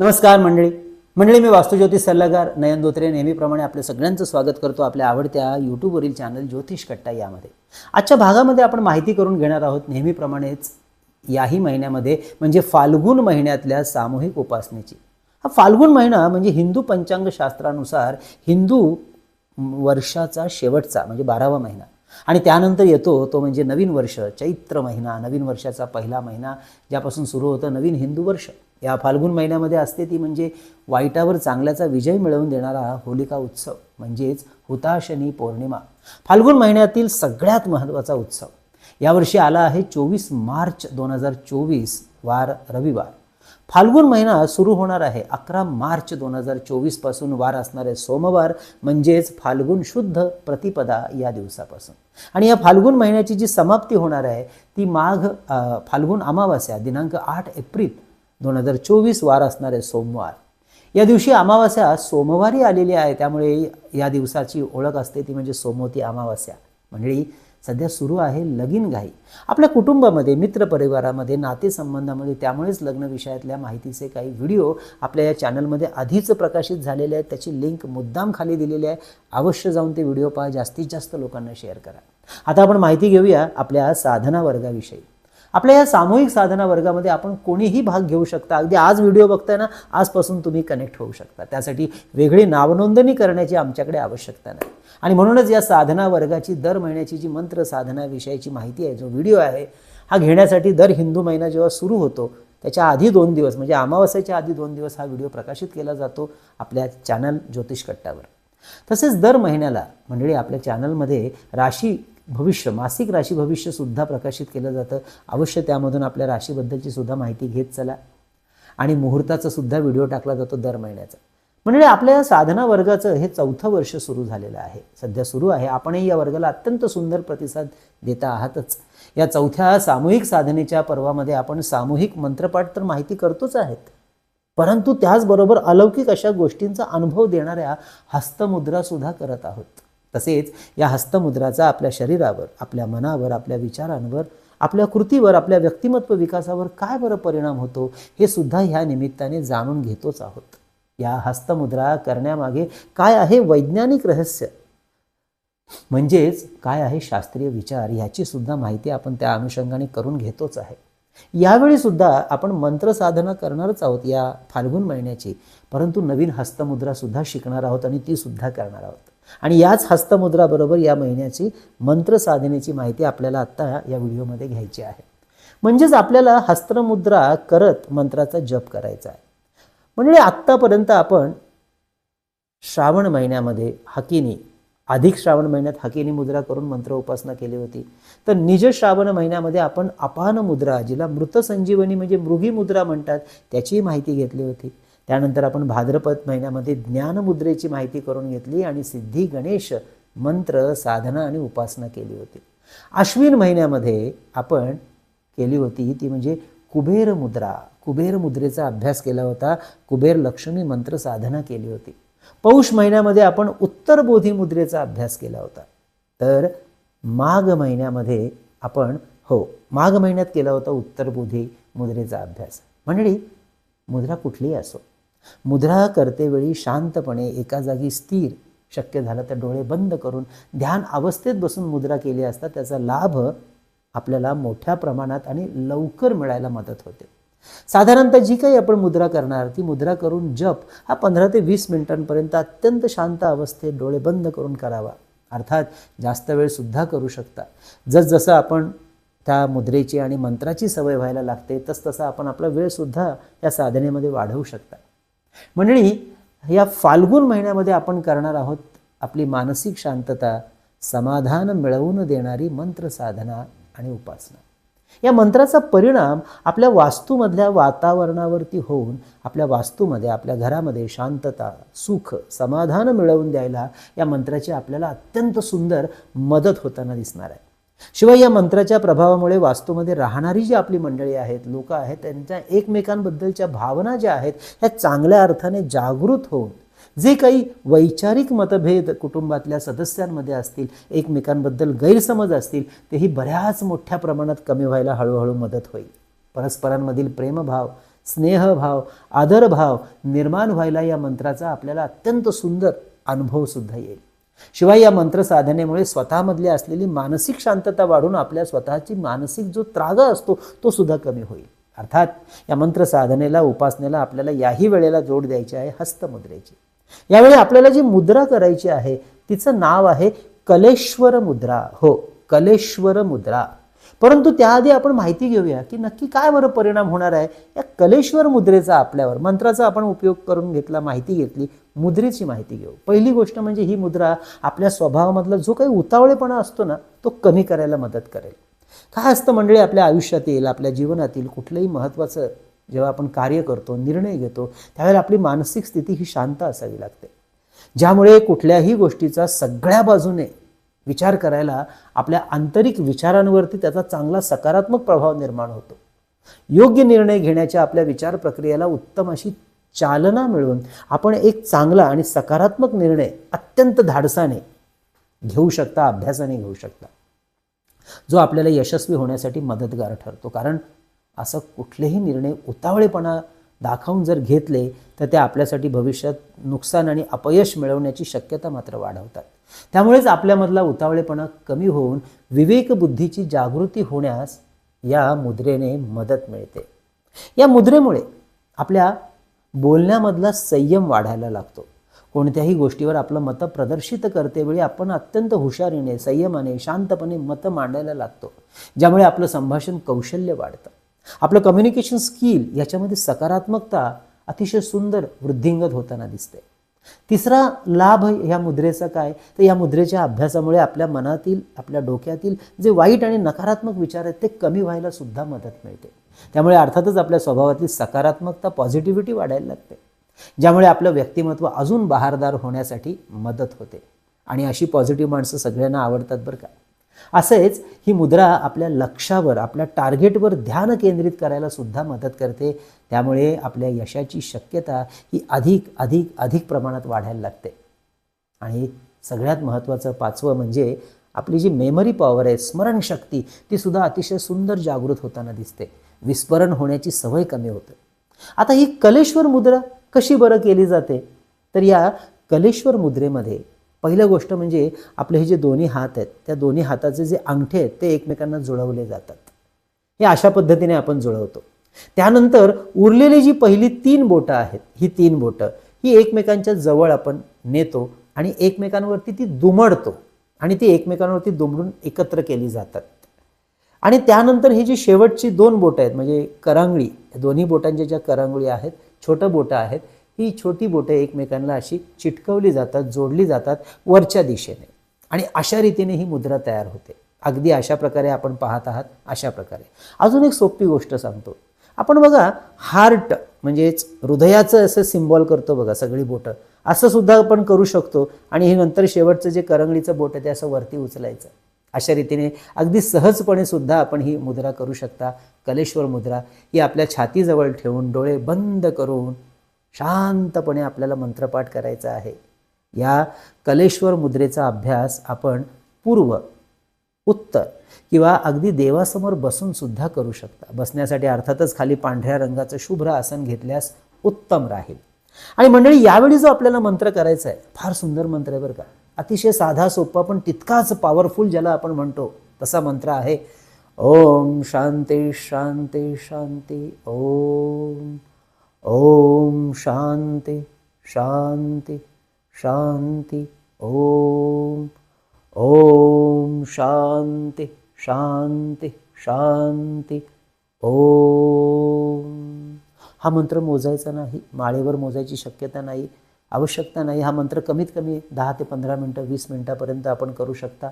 नमस्कार मंडळी. मंडळी मी वास्तुज्योतिष सल्लागार नयन धोत्रे. नेहमीप्रमाणे आपल्या सगळ्यांचं स्वागत करतो आपल्या आवडत्या यूट्यूबवरील चॅनल ज्योतिष कट्टा यामध्ये. आजच्या भागामध्ये आपण माहिती करून घेणार आहोत नेहमीप्रमाणेच याही महिन्यामध्ये म्हणजे फाल्गुन महिन्यातल्या सामूहिक उपासनेची. हा फाल्गुन महिना म्हणजे हिंदू पंचांग शास्त्रानुसार हिंदू वर्षाचा शेवटचा म्हणजे बारावा महिना. आणि त्यानंतर येतो तो म्हणजे नवीन वर्ष चैत्र महिना नवीन वर्षाचा पहिला महिना ज्यापासून सुरू होतं नवीन हिंदू वर्ष. या फाल्गुन महिन्यामध्ये असते ती म्हणजे वाईटावर चांगल्याचा विजय मिळवून देणारा होलिका उत्सव म्हणजेच हुताशनी पौर्णिमा. फाल्गुन महिन्यातील सगळ्यात महत्त्वाचा उत्सव. यावर्षी आला आहे चोवीस मार्च दोन हजार चोवीस वार रविवार. फाल्गुन महिना सुरू होणार आहे अकरा मार्च दोन हजार चोवीसपासून वार असणारे सोमवार म्हणजेच फाल्गुन शुद्ध प्रतिपदा या दिवसापासून. आणि या फाल्गुन महिन्याची जी समाप्ती होणार आहे ती माघ फाल्गुन अमावास्या दिनांक आठ एप्रिल दोन हजार चोवीस वार असणारे सोमवार. या दिवशी अमावास्या सोमवारी आलेली आहे. त्यामुळे या दिवसाची ओळख असते ती म्हणजे सोमवती अमावास्या. मंडळी सध्या सुरू आहे लगीन घाई. आपल्या कुटुंबामध्ये मित्रपरिवारामध्ये नातेसंबंधामध्ये त्यामुळेच लग्न विषयातल्या माहितीचे काही व्हिडिओ आपल्या या चॅनलमध्ये आधीच प्रकाशित झालेले आहेत. त्याची लिंक मुद्दाम खाली दिलेली आहे. अवश्य जाऊन ते व्हिडिओ पहा. जास्तीत जास्त लोकांना शेअर करा. आता आपण माहिती घेऊया आपल्या साधना वर्गाविषयी. आपल्या या सामूहिक साधना वर्गामध्ये आपण कोणीही भाग घेऊ शकता. अगदी आज व्हिडिओ बघताय ना आजपासून तुम्ही कनेक्ट होऊ शकता. त्यासाठी वेगळी नावनोंदणी करण्याची आमच्याकडे आवश्यकता नाही. आणि म्हणूनच या साधना वर्गाची दर महिन्याची जी मंत्र साधना विषयाची माहिती आहे जो व्हिडिओ आहे हा घेण्यासाठी दर हिंदू महिना जेव्हा सुरू होतो त्याच्या आधी दोन दिवस म्हणजे अमावस्याच्या आधी दोन दिवस हा व्हिडिओ प्रकाशित केला जातो आपल्या चॅनल ज्योतिष कट्टावर तसेच दर महिन्याला मंडळी आपल्या चॅनलमध्ये राशी भविष्य मासिक राशी भविष्यसुद्धा प्रकाशित केलं जातं. अवश्य त्यामधून आपल्या राशीबद्दलची सुद्धा माहिती घेत चला. आणि मुहूर्ताचा सुद्धा व्हिडिओ टाकला जातो दर महिन्याचा. म्हणजे आपल्या या साधना वर्गाचं हे चौथं वर्ष सुरू झालेलं आहे. सध्या सुरू आहे. आपणही या वर्गाला अत्यंत सुंदर प्रतिसाद देता आहातच. या चौथ्या सामूहिक साधनेच्या पर्वामध्ये आपण सामूहिक मंत्रपाठ तर माहिती करतोच आहेत. परंतु त्याचबरोबर अलौकिक अशा गोष्टींचा अनुभव देणाऱ्या हस्तमुद्रा सुद्धा करत आहोत. तसेच या हस्तमुद्राचा आपल्या शरीरावर आपल्या मनावर आपल्या विचारांवर आपल्या कृतीवर आपल्या व्यक्तिमत्व विकासावर काय बरं परिणाम होतो हे सुद्धा ह्या निमित्ताने जाणून घेतोच आहोत. या हस्तमुद्रा करण्यामागे काय आहे वैज्ञानिक रहस्य? म्हणजेच काय आहे शास्त्रीय विचार ह्याची सुद्धा माहिती आपण त्या अनुषंगाने करून घेतोच आहे. यावेळी सुद्धा आपण मंत्र साधना करणारच आहोत या फाल्गुन महिन्याची परंतु नवीन हस्तमुद्रा सुद्धा शिकणार आहोत आणि ती सुद्धा करणार आहोत. आणि याच हस्तमुद्राबरोबर या महिन्याची मंत्र साधनेची माहिती आपल्याला आत्ता या व्हिडिओमध्ये घ्यायची आहे. म्हणजेच आपल्याला हस्तमुद्रा करत मंत्राचा जप करायचा आहे. म्हणजे आत्तापर्यंत आपण श्रावण महिन्यामध्ये हकीनी अधिक श्रावण महिन्यात हकीनी मुद्रा करून मंत्र उपासना केली होती. तर निज श्रावण महिन्यामध्ये आपण अपान मुद्रा जिला मृत संजीवनी म्हणजे मृगी मुद्रा म्हणतात त्याचीही माहिती घेतली होती. त्यानंतर आपण भाद्रपद महिन्यामध्ये ज्ञानमुद्रेची माहिती करून घेतली आणि सिद्धी गणेश मंत्र साधना आणि उपासना केली होती. आश्विन महिन्यामध्ये आपण केली होती ती म्हणजे कुबेर मुद्रा. कुबेर मुद्रेचा अभ्यास केला होता. कुबेर लक्ष्मी मंत्र साधना केली होती. पौष महिन्यामध्ये आपण उत्तर बोधी मुद्रेचा अभ्यास केला होता. तर माघ महिन्यामध्ये आपण हो माघ महिन्यात केला होता उत्तर बोधी मुद्रेचा अभ्यास. मंडळी मुद्रा कुठलीही असो मुद्रा करतेवेळी शांतपणे एका जागी स्थिर शक्य झालं तर डोळे बंद करून ध्यान अवस्थेत बसून मुद्रा केली असता त्याचा लाभ आपल्याला मोठ्या प्रमाणात आणि लवकर मिळायला मदत होते. साधारणतः जी काही आपण मुद्रा करणार ती मुद्रा करून जप हा पंधरा ते वीस मिनिटांपर्यंत अत्यंत शांत अवस्थेत डोळे बंद करून करावा. अर्थात जास्त वेळ सुद्धा करू शकता. जसजसं आपण त्या मुद्रेची आणि मंत्राची सवय व्हायला लागते तसतसा आपण आपला वेळसुद्धा या साधनेमध्ये वाढवू शकता. मंडळी या फाल्गुन महिन्यामध्ये आपण करणार आहोत आपली मानसिक शांतता समाधान मिळवून देणारी मंत्र साधना आणि उपासना. या मंत्राचा परिणाम आपल्या वास्तूमधल्या वातावरणावरती होऊन आपल्या वास्तूमध्ये आपल्या घरामध्ये शांतता सुख समाधान मिळवून द्यायला या मंत्राची आपल्याला अत्यंत सुंदर मदत होताना दिसणार आहे. शिवाय या मंत्राच्या प्रभावामुळे वास्तूमध्ये राहणारी जी आपली मंडळी आहेत लोक आहेत त्यांच्या एकमेकांबद्दलच्या भावना ज्या आहेत ह्या चांगल्या अर्थाने जागृत होऊन जे काही वैचारिक मतभेद कुटुंबातल्या सदस्यांमध्ये असतील एकमेकांबद्दल गैरसमज असतील तेही बऱ्याच मोठ्या प्रमाणात कमी व्हायला हळूहळू मदत होईल. परस्परांमधील प्रेमभाव स्नेहभाव आदरभाव निर्माण व्हायला या मंत्राचा आपल्याला अत्यंत सुंदर अनुभवसुद्धा येईल. शिवाय या मंत्र साधनेमुळे स्वतःमधली असलेली मानसिक शांतता वाढून आपल्या स्वतःची मानसिक जो त्राग असतो तो सुद्धा कमी होईल. अर्थात या मंत्र साधनेला उपासनेला आपल्याला याही वेळेला जोड द्यायची आहे हस्तमुद्रेची यावेळी आपल्याला जी मुद्रा करायची आहे तिचं नाव आहे कलेश्वर मुद्रा. हो कलेश्वर मुद्रा. परंतु त्याआधी आपण माहिती घेऊया की नक्की काय बरं परिणाम होणार आहे. या कलेश्वर मुद्रेचा आपल्यावर मंत्राचा आपण उपयोग करून घेतला माहिती घेतली मुद्रेची माहिती घेऊ. पहिली गोष्ट म्हणजे ही मुद्रा आपल्या स्वभावामधला जो काही उतावळेपणा असतो ना तो कमी करायला मदत करेल. काय असतं मंडळी आपल्या आयुष्यातील आपल्या जीवनातील कुठलंही महत्त्वाचं जेव्हा आपण कार्य करतो निर्णय घेतो त्यावेळेला आपली मानसिक स्थिती ही शांत असावी लागते. ज्यामुळे कुठल्याही गोष्टीचा सगळ्या बाजूने विचार करायला आपल्या आंतरिक विचारांवरती त्याचा चांगला सकारात्मक प्रभाव निर्माण होतो. योग्य निर्णय घेण्याच्या आपल्या विचार प्रक्रियेला उत्तम अशी चालना मिळून आपण एक चांगला आणि सकारात्मक निर्णय अत्यंत धाडसाने घेऊ शकता अभ्यासाने घेऊ शकता. जो आपल्याला यशस्वी होण्यासाठी मदतगार ठरतो. कारण असं कुठलेही निर्णय उतावळेपणा दाखवून जर घेतले तर ते आपल्यासाठी भविष्यात नुकसान आणि अपयश मिळवण्याची शक्यता मात्र वाढवतात. त्यामुळेच आपल्यामधला उतावळेपणा कमी होऊन विवेकबुद्धीची जागृती होण्यास या मुद्रेने मदत मिळते. या मुद्रेमुळे आपल्या बोलण्यामधला संयम वाढायला लागतो. कोणत्याही गोष्टीवर आपलं मतं प्रदर्शित करतेवेळी आपण अत्यंत हुशारीने संयमाने शांतपणे मतं मांडायला लागतो ज्यामुळे आपलं संभाषण कौशल्य वाढतं. आपलं कम्युनिकेशन स्किल याच्यामध्ये सकारात्मकता अतिशय सुंदर वृद्धिंगत होताना दिसते. तिसरा लाभ ह्या मुद्रेचा काय? तर या मुद्रेच्या अभ्यासामुळे आपल्या मनातील आपल्या डोक्यातील जे वाईट आणि नकारात्मक विचार आहेत ते कमी व्हायला सुद्धा मदत मिळते. त्यामुळे अर्थातच आपल्या स्वभावातली सकारात्मकता पॉझिटिव्हिटी वाढायला लागते. ज्यामुळे आपलं व्यक्तिमत्व अजून बहारदार होण्यासाठी मदत होते. आणि अशी पॉझिटिव्ह माणसं सगळ्यांना आवडतात बरं का? असेच ही मुद्रा आपल्या लक्षावर आपल्या टार्गेटवर ध्यान केंद्रित करायला सुद्धा मदत करते. त्यामुळे आपल्या यशाची शक्यता ही अधिक अधिक अधिक प्रमाणात वाढायला लागते. आणि सगळ्यात महत्त्वाचं पाचवं म्हणजे आपली जी मेमरी पॉवर आहे स्मरणशक्ती ती सुद्धा अतिशय सुंदर जागृत होताना दिसते. विस्मरण होण्याची सवय कमी होते. आता ही कलेश्वर मुद्रा कशी बरं केली जाते? तर या कलेश्वर मुद्रेमध्ये पहिलं गोष्ट म्हणजे आपले हे जे दोन्ही हात आहेत त्या दोन्ही हाताचे जे अंगठे आहेत ते एकमेकांना जुळवले जातात. हे अशा पद्धतीने आपण जुळवतो. त्यानंतर उरलेली जी पहिली तीन बोटं आहेत ही तीन बोटं ही एकमेकांच्या जवळ आपण नेतो आणि एकमेकांवरती ती दुमडतो आणि ती एकमेकांवरती दुमडून एकत्र केली जातात. आणि त्यानंतर ही जी शेवटची दोन बोटं आहेत म्हणजे करांगळी दोन्ही बोटांच्या ज्या करांगळी आहेत छोटं बोटं आहेत ही छोटी बोटं एकमेकांना अशी चिटकवली जातात जोडली जातात वरच्या दिशेने. आणि अशा रीतीने ही मुद्रा तयार होते. अगदी अशा प्रकारे आपण पाहत आहात अशा प्रकारे. अजून एक सोपी गोष्ट सांगतो. आपण बघा हार्ट म्हणजेच हृदयाचं असं सिम्बॉल करतो बघा सगळी बोटं. असं सुद्धा आपण करू शकतो. आणि हे नंतर शेवटचं जे करंगळीचं बोट आहे ते असं वरती उचलायचं. अशा रीतीने अगदी सहजपणे सुद्धा आपण ही मुद्रा करू शकता. कलेश्वर मुद्रा ही आपल्या छातीजवळ ठेवून डोळे बंद करून शांतपणे आपल्याला मंत्रपाठ करायचा आहे. या कलेश्वर मुद्रेचा अभ्यास आपण पूर्व उत्तर किंवा अगदी देवासमोर बसून सुद्धा करू शकता. बसण्यासाठी अर्थातच खाली पांढऱ्या रंगाचं शुभ्र आसन घेतल्यास उत्तम राहील. आणि मंडळी यावेळी जो आपल्याला मंत्र करायचा आहे फार सुंदर मंत्र आहे बरं का. अतिशय साधा सोपा पण तितकाच पॉवरफुल ज्याला आपण म्हणतो तसा मंत्र आहे. ओम शांती शांती शांती ओम. ओम शांती शांती शांती ओम। ओम शांती शांती शांती ओम। हा मंत्र मोजायचा नाही माळेवर मोजायची शक्यता नाही आवश्यकता नाही. हा मंत्र कमीत कमी दहा ते पंधरा मिनटं वीस मिनटापर्यंत आपण करू शकता.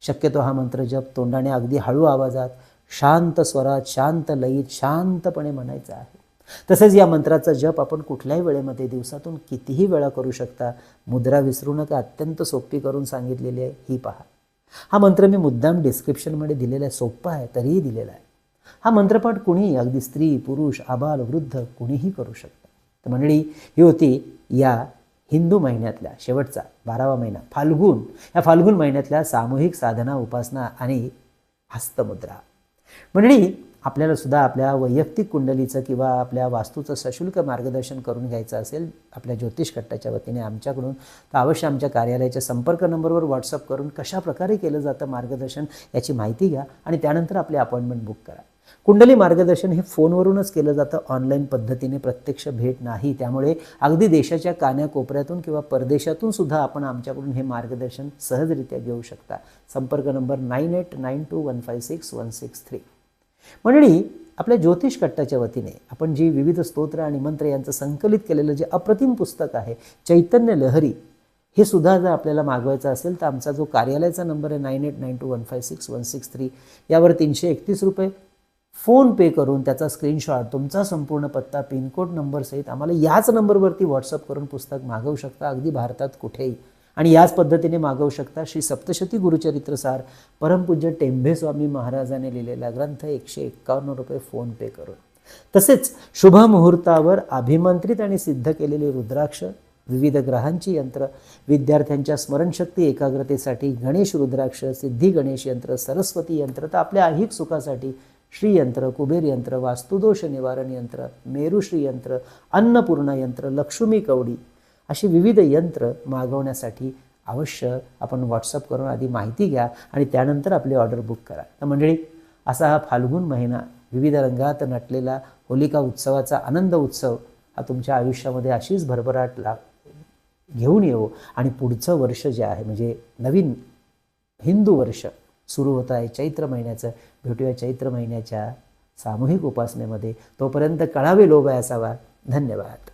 शक्यतो हा मंत्र जप तोंडाने अगदी हळू आवाजात शांत स्वरात शांत लयीत शांतपणे म्हणायचा आहे. तसेच या मंत्राचा जप आपण कुठल्याही वेळेमध्ये दिवसातून कितीही वेळा करू शकता. मुद्रा विसरू नका अत्यंत सोपी करून सांगितलेली आहे ही पहा. हा मंत्र मी मुद्दाम डिस्क्रिप्शनमध्ये दिलेला आहे सोप्पा आहे तरीही दिलेला आहे. हा मंत्रपाठ कुणीही अगदी स्त्री पुरुष आबाल वृद्ध कुणीही करू शकतं. तर मंडळी ही होती या हिंदू महिन्यातल्या शेवटचा बारावा महिना फाल्गुन. या फाल्गुन महिन्यातल्या सामूहिक साधना उपासना आणि हस्तमुद्रा. मंडळी आपल्याला सुद्धा आपल्या वैयक्तिक कुंडलीचं किंवा आपल्या वास्तूचं सशुल्क मार्गदर्शन करून घ्यायचं असेल आपल्या ज्योतिष कट्टाच्या वतीने आमच्याकडून तर अवश्य आमच्या कार्यालयाच्या संपर्क नंबरवर व्हॉट्सअप करून कशाप्रकारे केलं जातं मार्गदर्शन याची माहिती घ्या आणि त्यानंतर आपली अपॉइंटमेंट बुक करा. कुंडली मार्गदर्शन हे फोनवरूनच केलं जातं ऑनलाईन पद्धतीने प्रत्यक्ष भेट नाही. त्यामुळे अगदी देशाच्या कान्याकोपऱ्यातून किंवा परदेशातून सुद्धा आपण आमच्याकडून हे मार्गदर्शन सहजरित्या घेऊ शकता. संपर्क number nine eight nine two one five six one six three. मंडळी आपल्या ज्योतिष कट्टाच्या वतीने आपण जी विविध स्तोत्र आणि मंत्र यांचं संकलित केलेलं जे अप्रतिम पुस्तक आहे चैतन्य लहरी हे सुद्धा जर आपल्याला मागवायचं असेल तर आमचा जो कार्यालयाचा नंबर आहे nine eight nine two one five six one six three यावर तीनशे एकतीस रुपये. फोन पे करून त्याचा स्क्रीनशॉट तुमचा संपूर्ण पत्ता पिनकोड नंबरसहित आम्हाला याच नंबरवरती व्हॉट्सअप करून पुस्तक मागवू शकता. अगदी भारतात कुठेही. आणि याच पद्धतीने मागवू शकता श्री सप्तशती गुरुचरित्रसार परमपूज्य टेंभे स्वामी महाराजाने लिहिलेला ग्रंथ एकशे एक्कावन्न रुपये फोनपे करून. तसेच शुभ मुहूर्तावर अभिमंत्रित आणि सिद्ध केलेली रुद्राक्ष विविध ग्रहांची यंत्र विद्यार्थ्यांच्या स्मरणशक्ती एकाग्रतेसाठी गणेश रुद्राक्ष सिद्धी गणेश यंत्र सरस्वती यंत्र तर आपल्या ऐहिक सुखासाठी श्रीयंत्र कुबेर यंत्र वास्तुदोष निवारण यंत्र मेरुश्री यंत्र अन्नपूर्णा यंत्र लक्ष्मी कवडी अशी विविध यंत्र मागवण्यासाठी अवश्य आपण व्हॉट्सअप करून आधी माहिती घ्या आणि त्यानंतर आपली ऑर्डर बुक करा. तर मंडळी असा हा फाल्गुन महिना विविध रंगात नटलेला होलिका उत्सवाचा आनंद उत्सव हा तुमच्या आयुष्यामध्ये अशीच भरभराट ला घेऊन येऊ आणि पुढचं वर्ष जे आहे म्हणजे नवीन हिंदू वर्ष सुरू होत आहे चैत्र महिन्याचं. भेटूया चैत्र महिन्याच्या सामूहिक उपासनेमध्ये. तोपर्यंत कळावे लोभ असावा धन्यवाद.